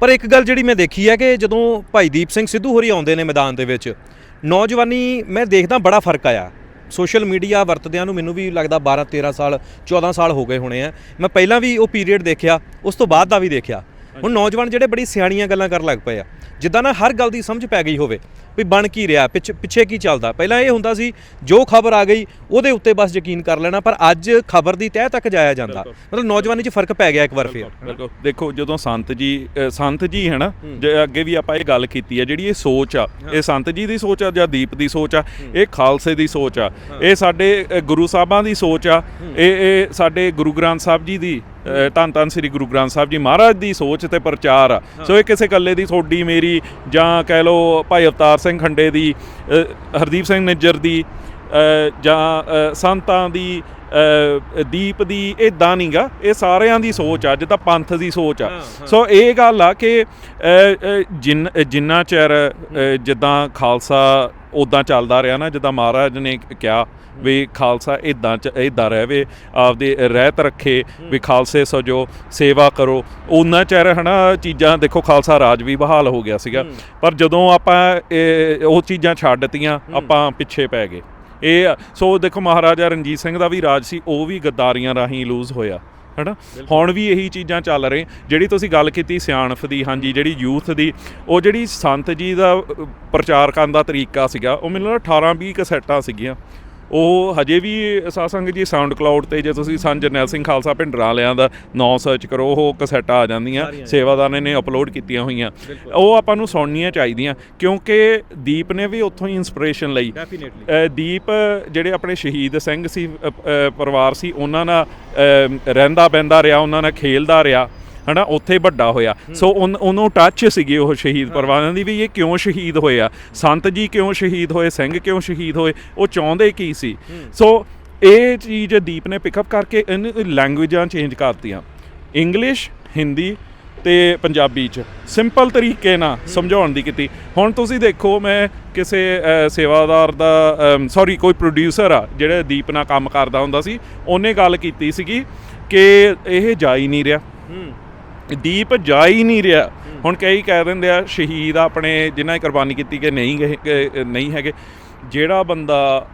ਪਰ ਇੱਕ ਗੱਲ ਜਿਹੜੀ ਮੈਂ ਦੇਖੀ ਹੈ ਕਿ ਜਦੋਂ ਭਾਈ ਦੀਪ ਸਿੰਘ ਸਿੱਧੂ ਹੋਰੀ ਆਉਂਦੇ ਨੇ ਮੈਦਾਨ ਦੇ ਵਿੱਚ, ਨੌਜਵਾਨੀ ਮੈਂ ਦੇਖਦਾ ਬੜਾ ਫ਼ਰਕ ਆਇਆ। ਸੋਸ਼ਲ ਮੀਡੀਆ ਵਰਤਦਿਆਂ ਨੂੰ ਮੈਨੂੰ ਵੀ ਲੱਗਦਾ 12 13 ਸਾਲ 14 ਸਾਲ ਹੋ ਗਏ ਹੋਣੇ ਆ। ਮੈਂ ਪਹਿਲਾਂ ਵੀ ਉਹ ਪੀਰੀਅਡ ਦੇਖਿਆ, ਉਸ ਤੋਂ ਬਾਅਦ ਦਾ ਵੀ ਦੇਖਿਆ। ਹੁਣ ਨੌਜਵਾਨ ਜਿਹੜੇ ਬੜੀ ਸਿਆਣੀਆਂ ਗੱਲਾਂ ਕਰਨ ਲੱਗ ਪਏ ਆ। ਜਿੱਦਾਂ ਨਾ ਹਰ ਗੱਲ ਦੀ ਸਮਝ ਪੈ ਗਈ ਹੋਵੇ। ਵੀ ਬਣ ਕੀ ਰਿਹਾ ਪਿੱਛੇ ਪਿੱਛੇ ਕੀ ਚੱਲਦਾ? ਪਹਿਲਾਂ ਇਹ ਹੁੰਦਾ ਸੀ ਜੋ ਖਬਰ ਆ ਗਈ ਉਹਦੇ ਉੱਤੇ ਬਸ ਯਕੀਨ ਕਰ ਲੈਣਾ ਪਰ ਅੱਜ ਖਬਰ ਦੀ ਤਹਿ ਤੱਕ ਜਾਇਆ ਜਾਂਦਾ। ਮਤਲਬ ਨੌਜਵਾਨੀ 'ਚ ਫ਼ਰਕ ਪੈ ਗਿਆ ਇੱਕ ਵਾਰ ਫਿਰ। ਬਿਲਕੁਲ। ਦੇਖੋ ਜਦੋਂ ਸੰਤ ਜੀ ਸੰਤ ਜੀ ਹੈ ਨਾ ਜੇ ਅੱਗੇ ਵੀ ਆਪਾਂ ਇਹ ਗੱਲ ਕੀਤੀ ਹੈ ਜਿਹੜੀ ਇਹ ਸੋਚ ਆ ਇਹ ਸੰਤ ਜੀ ਦੀ ਸੋਚ ਆ ਜਾਂ ਦੀਪ ਦੀ ਸੋਚ ਆ ਇਹ ਖਾਲਸੇ ਦੀ ਸੋਚ ਆ। ਇਹ ਸਾਡੇ ਗੁਰੂ ਸਾਹਿਬਾਂ ਦੀ ਸੋਚ ਆ। ਇਹ ਇਹ ਸਾਡੇ ਗੁਰੂ ਗ੍ਰੰਥ ਸਾਹਿਬ ਜੀ ਦੀ ਧੰਨ ਧੰਨ ਸ੍ਰੀ ਗੁਰੂ ਗ੍ਰੰਥ ਸਾਹਿਬ ਜੀ ਮਹਾਰਾਜ ਦੀ ਸੋਚ ਤੇ ਪ੍ਰਚਾਰ ਆ। ਸੋ ਇਹ ਕਿਸੇ ਇਕੱਲੇ ਦੀ ਥੋੜੀ ਮੇਰੀ ਜਾਂ ਕਹਿ ਲਓ ਭਾਈ ਅਵਤਾਰ ਸਿੰਘ ਖੰਡੇ ਦੀ ਹਰਦੀਪ ਸਿੰਘ ਨਿੱਜਰ ਦੀ ਜਾਂ ਸੰਤਾਂ ਦੀ ਦੀਪ ਦੀ ਇਦਾਂ ਨਹੀਂਗਾ ਇਹ ਸਾਰਿਆਂ ਦੀ ਸੋਚ ਆ ਜਿੱਦਾਂ ਪੰਥ ਦੀ ਸੋਚ ਆ। ਸੋ ਇਹ ਗੱਲ ਆ ਕਿ ਜਿੰਨ ਜਿੰਨਾ ਚਿਰ ਜਿੱਦਾਂ ਖਾਲਸਾ ਉਦਾਂ ਚੱਲਦਾ ਰਿਹਾ ਨਾ ਜਿੱਦਾਂ ਮਹਾਰਾਜ ਨੇ ਕਿਹਾ ਵੀ ਖਾਲਸਾ ਇਦਾਂ ਚ ਇਦਾਂ ਰਹਿਵੇ ਆਪਦੇ ਰਹਿਤ ਰੱਖੇ ਵੀ ਖਾਲਸੇ ਸਜੋ ਸੇਵਾ ਕਰੋ। ਉਹਨਾਂ ਚਿਰ ਹਨਾ ਚੀਜ਼ਾਂ ਦੇਖੋ ਖਾਲਸਾ ਰਾਜ ਵੀ ਬਹਾਲ ਹੋ ਗਿਆ ਸੀਗਾ। ਪਰ ਜਦੋਂ ਆਪਾਂ ਉਹ ਚੀਜ਼ਾਂ ਛੱਡਤੀਆਂ ਆਪਾਂ ਪਿੱਛੇ ਪੈ ਗਏ। ਇਹ ਸੋ ਦੇਖੋ ਮਹਾਰਾਜਾ ਰਣਜੀਤ ਸਿੰਘ ਦਾ ਵੀ ਰਾਜ ਸੀ ਉਹ ਵੀ ਗੱਦਾਰੀਆਂ ਰਾਹੀਂ ਲੂਜ਼ ਹੋਇਆ ਹਨਾ? ਹੁਣ ਵੀ ਇਹੀ ਚੀਜ਼ਾਂ ਚੱਲ ਰਹੇ ਜਿਹੜੀ ਤੁਸੀਂ ਗੱਲ ਕੀਤੀ ਸਿਆਣਪ ਦੀ ਹਾਂਜੀ ਜਿਹੜੀ ਯੂਥ ਦੀ ਉਹ ਜਿਹੜੀ ਸੰਤ ਜੀ ਦਾ ਪ੍ਰਚਾਰ ਕਰਨ ਦਾ ਤਰੀਕਾ ਸੀਗਾ ਉਹ ਮੈਨੂੰ ਲੱਗਦਾ 18 20 ਕਸੈਟਾਂ ਸੀਗੀਆਂ। ਉਹ ਹਜੇ ਵੀ ਸਾਸੰਗ ਜੀ ਸਾਊਂਡ ਕਲਾਉਡ ਤੇ ਜੇ ਤੁਸੀਂ ਸੰਤ ਜਰਨੈਲ ਸਿੰਘ ਖਾਲਸਾ ਭਿੰਡਰਾਂ ਵਾਲਿਆਂ ਦਾ ਨਾਂ ਸਰਚ ਕਰੋ ਉਹ ਕਸੈਟਾਂ ਆ ਜਾਂਦੀਆਂ ਸੇਵਾਦਾਰ ਨੇ ਅਪਲੋਡ ਕੀਤੀਆਂ ਹੋਈਆਂ। ਉਹ ਆਪਾਂ ਨੂੰ ਸੁਣਨੀਆਂ ਚਾਹੀਦੀਆਂ ਕਿਉਂਕਿ ਦੀਪ ਨੇ ਵੀ ਉੱਥੋਂ ਹੀ ਇਨਸਪੀਰੇਸ਼ਨ ਲਈ। ਦੀਪ ਜਿਹੜੇ ਆਪਣੇ ਸ਼ਹੀਦ ਸਿੰਘ ਸੀ ਪਰਿਵਾਰ ਸੀ ਉਹਨਾਂ ਨਾਲ ਰਹਿੰਦਾ ਬਹਿੰਦਾ ਰਿਹਾ ਉਹਨਾਂ ਨਾਲ ਖੇਲਦਾ ਰਿਹਾ। ਹਨਾ ਉੱਥੇ ਵੱਡਾ ਹੋਇਆ। ਸੋ ਉਹਨੂੰ ਟੱਚ ਸੀਗੀ ਉਹ ਸ਼ਹੀਦ ਪਰਿਵਾਰਾਂ ਦੀ ਵੀ ਇਹ ਕਿਉਂ ਸ਼ਹੀਦ ਹੋਏ ਆ ਸੰਤ ਜੀ ਕਿਉਂ ਸ਼ਹੀਦ ਹੋਏ? ਸਿੰਘ ਕਿਉਂ ਸ਼ਹੀਦ ਹੋਏ? ਉਹ ਚਾਹੁੰਦੇ ਕੀ ਸੀ? ਸੋ ਇਹ ਚੀਜ਼ ਦੀਪ ਨੇ ਪਿਕਅਪ ਕਰਕੇ ਇਹਨੂੰ ਲੈਂਗੁਏਜਾਂ ਚੇਂਜ ਕਰਤੀਆਂ। ਇੰਗਲਿਸ਼ ਹਿੰਦੀ ਤੇ ਪੰਜਾਬੀ ਚ। ਸਿੰਪਲ ਤਰੀਕੇ ਨਾਲ ਸਮਝਾਉਣ ਦੀ ਕੀਤੀ। ਹੁਣ ਤੁਸੀਂ ਦੇਖੋ ਮੈਂ ਕਿਸੇ ਸੇਵਾਦਾਰ ਦਾ ਸੌਰੀ ਕੋਈ ਪ੍ਰੋਡਿਊਸਰ ਆ ਜਿਹੜਾ ਦੀਪ ਨਾਲ ਕੰਮ ਕਰਦਾ ਹੁੰਦਾ ਸੀ ਉਹਨੇ ਗੱਲ ਕੀਤੀ ਸੀਗੀ ਕਿ ਇਹ ਜਾ ਹੀ ਨਹੀਂ ਰਿਹਾ। ਦੀਪ ਜਾ ਹੀ ਨਹੀਂ ਰਿਹਾ। ਹੁਣ ਕਈ ਕਹਿ ਦਿੰਦੇ ਆ ਸ਼ਹੀਦ ਆਪਣੇ ਜਿਨ੍ਹਾਂ ਨੇ ਕੁਰਬਾਨੀ ਕੀਤੀ ਕਿ ਨਹੀਂ ਗਏ- ਨਹੀਂ ਹੈਗੇ। ਜਿਹੜਾ ਬੰਦਾ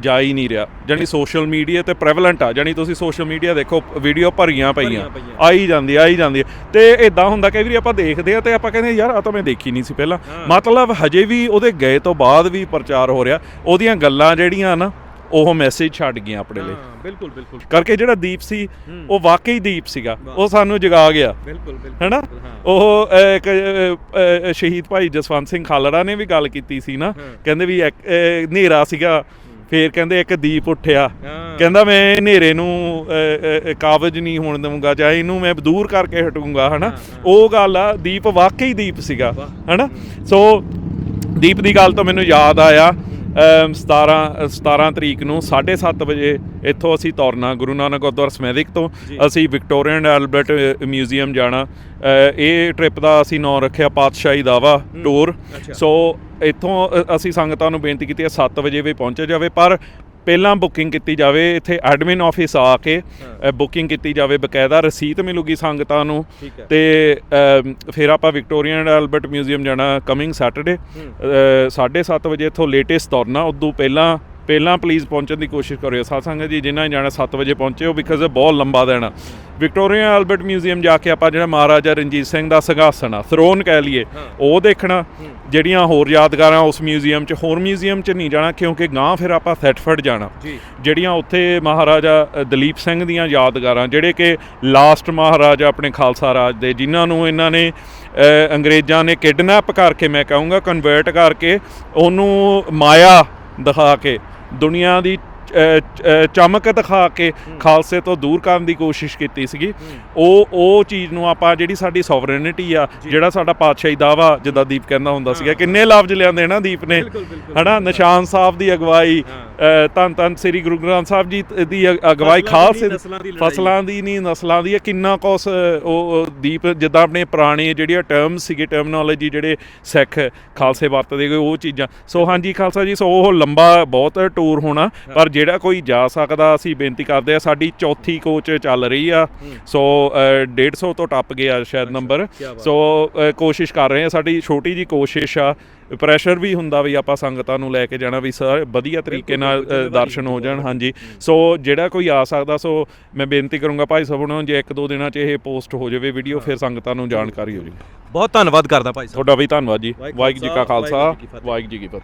ਜਾ ਹੀ ਨਹੀਂ ਰਿਹਾ। ਜਾਨੀ ਸੋਸ਼ਲ ਮੀਡੀਆ ਤੇ ਪ੍ਰੈਵਲੈਂਟ ਆ। ਜਾਨੀ ਤੁਸੀਂ ਸੋਸ਼ਲ ਮੀਡੀਆ ਦੇਖੋ ਵੀਡੀਓ ਭਰੀਆਂ ਪਈਆਂ। ਭਰੀਆਂ ਪਈਆਂ। ਆਈ ਜਾਂਦੀ ਆਈ ਜਾਂਦੀ ਤੇ ਇਦਾਂ ਹੁੰਦਾ ਕਈ ਵਾਰੀ ਆਪਾਂ ਦੇਖਦੇ ਆ ਤੇ ਆਪਾਂ ਕਹਿੰਦੇ ਯਾਰ ਆ ਤਾਂ ਮੈਂ ਦੇਖੀ ਨਹੀਂ ਸੀ ਪਹਿਲਾਂ। ਮਤਲਬ ਹਜੇ ਵੀ ਉਹਦੇ ਗਏ ਤੋਂ ਬਾਅਦ ਵੀ ਪ੍ਰਚਾਰ ਹੋ ਰਿਹਾ। ਉਹਦੀਆਂ ਗੱਲਾਂ ਜਿਹੜੀਆਂ ਨਾ ਉਹ ਮੈਸੇਜ ਛੱਡ ਗਈਆਂ ਆਪਣੇ ਲਈ। ਬਿਲਕੁਲ ਬਿਲਕੁਲ। ਕਰਕੇ ਜਿਹੜਾ ਦੀਪ ਸੀ ਉਹ ਵਾਕਈ ਦੀਪ ਸੀਗਾ। ਉਹ ਸਾਨੂੰ ਜਗਾ ਗਿਆ। ਬਿਲਕੁਲ ਬਿਲਕੁਲ। ਹੈਨਾ? ਉਹ ਸ਼ਹੀਦ ਭਾਈ ਜਸਵੰਤ ਸਿੰਘ ਖਾਲੜਾ ਨੇ ਵੀ ਗੱਲ ਕੀਤੀ ਸੀ ਨਾ। ਕਹਿੰਦੇ ਵੀ ਹਨੇਰਾ ਸੀਗਾ। ਫੇਰ ਕਹਿੰਦੇ ਇੱਕ ਦੀਪ ਉੱਠਿਆ। ਕਹਿੰਦਾ ਮੈਂ ਹਨੇਰੇ ਨੂੰ ਕਾਬਜ ਨਹੀਂ ਹੋਣ ਦਵਾਂਗਾ ਚਾਹੇ ਇਹਨੂੰ ਮੈਂ ਦੂਰ ਕਰਕੇ ਹਟੂੰਗਾ ਹਨਾ? ਉਹ ਗੱਲ ਆ ਦੀਪ ਵਾਕਈ ਦੀਪ ਸੀਗਾ। ਹਨਾ? ਸੋ ਦੀਪ ਦੀ ਗੱਲ ਤੋਂ ਮੈਨੂੰ ਯਾਦ ਆਇਆ। 17 17 ਤਰੀਕ ਨੂੰ 7:30 ਵਜੇ ਇੱਥੋਂ ਅਸੀਂ ਤੁਰਨਾ ਗੁਰੂ ਨਾਨਕ ਗੁਰਦੁਆਰਾ ਸਮੈਦਿਕ ਤੋਂ। ਅਸੀਂ ਵਿਕਟੋਰੀਅਨ ਐਲਬਰਟ ਮਿਊਜ਼ੀਅਮ ਜਾਣਾ। ਇਹ ਟ੍ਰਿਪ ਦਾ ਅਸੀਂ ਨਾਂ ਰੱਖਿਆ ਪਾਤਸ਼ਾਹੀ ਦਾਵਾ ਟੂਰ। ਸੋ ਇੱਥੋਂ ਅਸੀਂ ਸੰਗਤਾਂ ਨੂੰ ਬੇਨਤੀ ਕੀਤੀ ਹੈ 7 ਵਜੇ ਵੀ ਪਹੁੰਚਿਆ ਜਾਵੇ ਪਰ ਪਹਿਲਾਂ ਬੁਕਿੰਗ ਕੀਤੀ ਜਾਵੇ ਇੱਥੇ ਐਡਮਿਨ ਆਫਿਸ ਆ ਕੇ ਬੁਕਿੰਗ ਕੀਤੀ ਜਾਵੇ ਬਕਾਇਦਾ ਰਸੀਦ ਮਿਲੂਗੀ ਸੰਗਤਾਂ ਨੂੰ। ਤੇ ਫਿਰ ਆਪਾਂ ਵਿਕਟੋਰੀਅਨ ਐਲਬਰਟ ਮਿਊਜ਼ੀਅਮ ਜਾਣਾ ਕਮਿੰਗ ਸੈਟਰਡੇ 7:30 ਵਜੇ ਇੱਥੋਂ ਲੇਟੈਸਟ ਤੁਰਨਾ ਉਦੋਂ ਪਹਿਲਾਂ ਪਹਿਲਾਂ ਪਲੀਜ਼ ਪਹੁੰਚਣ ਦੀ ਕੋਸ਼ਿਸ਼ ਕਰਿਓ ਸਾਧ ਸੰਗਤ ਜੀ ਜਿਨ੍ਹਾਂ ਨੇ ਜਾਣਾ 7 ਵਜੇ ਪਹੁੰਚਿਓ ਬਿਕਾਜ਼ ਇਹ ਬਹੁਤ ਲੰਬਾ ਦਿਨ ਆ। ਵਿਕਟੋਰੀਅਨ ਐਲਬਰਟ ਮਿਊਜ਼ੀਅਮ ਜਾ ਕੇ ਆਪਾਂ ਜਿਹੜਾ ਮਹਾਰਾਜਾ ਰਣਜੀਤ ਸਿੰਘ ਦਾ ਸਿੰਘਾਸਨ ਆ ਥਰੋਨ ਕਹਿ ਲਈਏ ਉਹ ਦੇਖਣਾ। ਜਿਹੜੀਆਂ ਹੋਰ ਯਾਦਗਾਰਾਂ ਉਸ ਮਿਊਜ਼ੀਅਮ 'ਚ ਹੋਰ ਮਿਊਜ਼ੀਅਮ 'ਚ ਨਹੀਂ ਜਾਣਾ ਕਿਉਂਕਿ ਗਾਂ ਫਿਰ ਆਪਾਂ ਥੈਟਫਰਡ ਜਾਣਾ। ਜਿਹੜੀਆਂ ਉੱਥੇ ਮਹਾਰਾਜਾ ਦਲੀਪ ਸਿੰਘ ਦੀਆਂ ਯਾਦਗਾਰਾਂ ਜਿਹੜੇ ਕਿ ਲਾਸਟ ਮਹਾਰਾਜਾ ਆਪਣੇ ਖਾਲਸਾ ਰਾਜ ਦੇ ਜਿਨ੍ਹਾਂ ਨੂੰ ਇਹਨਾਂ ਨੇ ਅੰਗਰੇਜ਼ਾਂ ਨੇ ਕਿਡਨੈਪ ਕਰਕੇ ਮੈਂ ਕਹੂੰਗਾ ਕਨਵਰਟ ਕਰਕੇ ਉਹਨੂੰ ਮਾਇਆ ਦਿਖਾ ਕੇ ਦੁਨੀਆ ਦੀ ਚਮਕ ਦਿਖਾ ਕੇ ਖਾਲਸੇ ਤੋਂ ਦੂਰ ਕਰਨ ਦੀ ਕੋਸ਼ਿਸ਼ ਕੀਤੀ ਸੀਗੀ। ਉਹ ਉਹ ਚੀਜ਼ ਨੂੰ ਆਪਾਂ ਜਿਹੜੀ ਸਾਡੀ ਸੋਵਰੇਨਿਟੀ ਆ ਜਿਹੜਾ ਸਾਡਾ ਪਾਤਸ਼ਾਹੀ ਦਾਵਾ ਜਿੱਦਾਂ ਦੀਪ ਕਹਿੰਦਾ ਹੁੰਦਾ ਸੀਗਾ ਕਿੰਨੇ ਲਫ਼ਜ਼ ਲਿਆਂਦੇ ਨਾ ਦੀਪ ਨੇ। ਹਨਾ ਨਿਸ਼ਾਨ ਸਾਹਿਬ ਦੀ ਅਗਵਾਈ ਧੰਨ ਧੰਨ ਸ੍ਰੀ ਗੁਰੂ ਗ੍ਰੰਥ ਸਾਹਿਬ ਜੀ ਦੀ ਅਗਵਾਈ ਖਾਲਸੇ। ਫਸਲਾਂ ਦੀ ਨਹੀਂ ਨਸਲਾਂ ਦੀ ਕਿੰਨਾ ਕੁਸ ਉਹ ਦੀਪ ਜਿੱਦਾਂ ਆਪਣੇ ਪੁਰਾਣੇ ਜਿਹੜੀਆਂ ਟਰਮਸ ਸੀਗੇ ਟਰਮਨੋਲੋਜੀ ਜਿਹੜੇ ਸਿੱਖ ਖਾਲਸੇ ਵਰਤਦੇ ਗਏ ਉਹ ਚੀਜ਼ਾਂ। ਸੋ ਹਾਂਜੀ ਖਾਲਸਾ ਜੀ ਸੋ ਉਹ ਲੰਬਾ ਬਹੁਤ ਟੂਰ ਹੋਣਾ ਪਰ ਜਿਹੜਾ ਕੋਈ ਜਾ ਸਕਦਾ ਅਸੀਂ ਬੇਨਤੀ ਕਰਦੇ ਆ ਸਾਡੀ ਚੌਥੀ ਕੋਚ ਚੱਲ ਰਹੀ ਆ। ਸੋ ਅ, 150 ਤੋਂ ਟੱਪ ਗਿਆ ਸ਼ਾਇਦ ਨੰਬਰ। ਸੋ ਕੋਸ਼ਿਸ਼ ਕਰ ਰਹੇ ਆ ਸਾਡੀ ਛੋਟੀ ਜੀ ਕੋਸ਼ਿਸ਼ ਆ। ਪ੍ਰੈਸ਼ਰ ਵੀ ਹੁੰਦਾ ਵੀ ਆਪਾਂ ਸੰਗਤਾਂ ਨੂੰ ਲੈ ਕੇ ਜਾਣਾ ਵੀ ਸਰ ਵਧੀਆ ਤਰੀਕੇ ਨਾਲ ਦਰਸ਼ਨ ਹੋ ਜਾਣ ਹਾਂਜੀ। ਸੋ ਜਿਹੜਾ ਕੋਈ ਆ ਸਕਦਾ ਸੋ ਮੈਂ ਬੇਨਤੀ ਕਰੂੰਗਾ ਭਾਈ ਸਾਹਿਬ ਨੂੰ ਜੇ ਇੱਕ ਦੋ ਦਿਨਾਂ 'ਚ ਇਹ ਪੋਸਟ ਹੋ ਜਾਵੇ ਵੀਡੀਓ ਫਿਰ ਸੰਗਤਾਂ ਨੂੰ ਜਾਣਕਾਰੀ ਹੋ ਜਾਵੇ ਬਹੁਤ ਧੰਨਵਾਦ ਕਰਦਾ ਭਾਈ ਸਾਹਿਬ। ਤੁਹਾਡਾ ਵੀ ਧੰਨਵਾਦ ਜੀ। ਵਾਹਿਗੁਰੂ ਜੀ ਕਾ ਖਾਲਸਾ। ਵਾਹਿਗੁਰੂ ਜੀ ਕੀ ਫਤਿਹ।